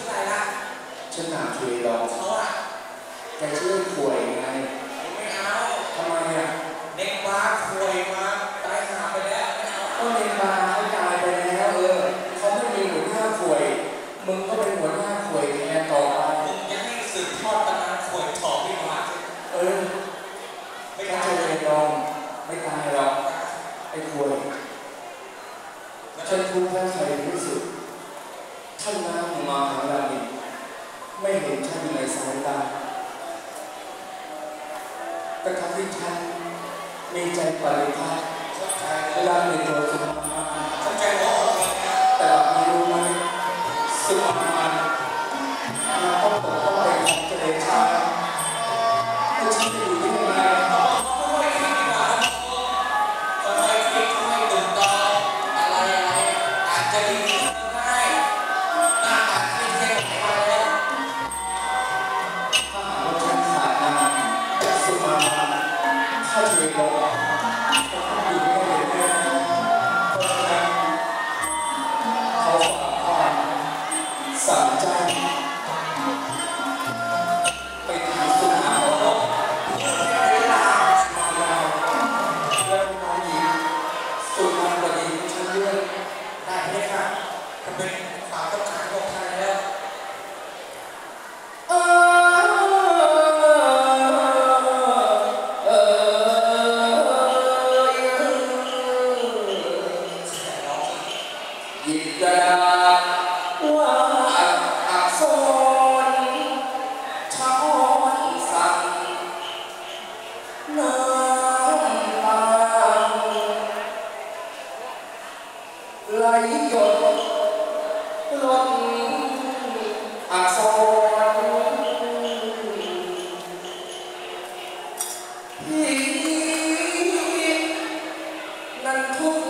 ชื่ออะไรล่ะฉันถามเคลองเขาอะแกชื่อป่วยไง ไม่เอาทำไมอะเด็กบ้าควยมาตายหาไปแล้วไม่เอาก็เรียนมาเขาตายไปแล้วเออเขาไม่มีหัวหน้าป่วย มึงก็เป็นหัวหน้าป่วยแทนต่อไปมึงจะให้สืบทอดตำนานควยถอพี่มาสิเออไม่ถ้าได้เจอเรียนลองไม่ตายหรอกไอ้ป่วยฉันทุกข์และใครที่สุด ท่านน้ำมาหาเรานี่ไม่เห็นท่านในสายตาแต่ทำให้ท่านมีใจปริภาคเวลาในตั นสั่งนำตาไหลหยดล้นอักษรพี่นั้นทุก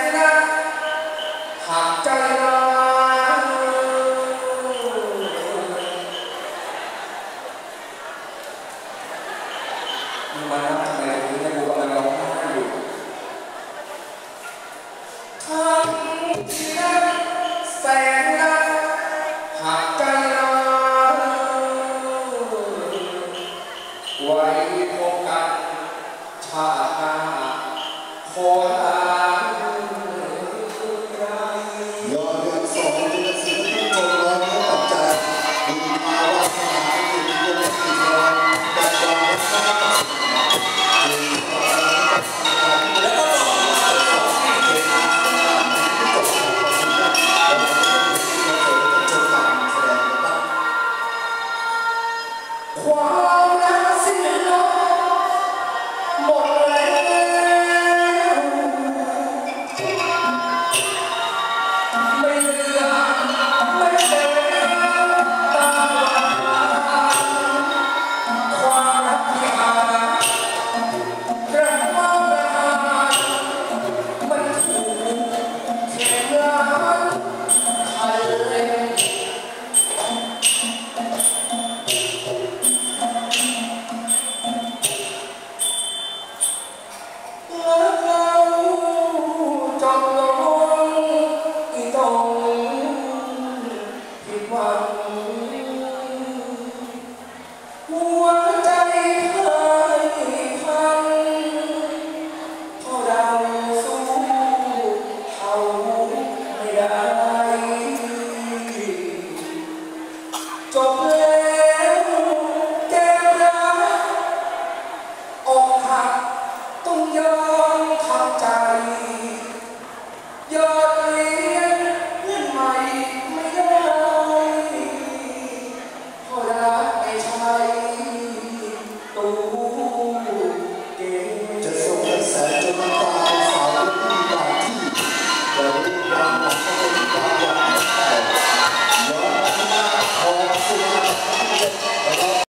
ไว้พบกันชาติหน้าขอลา para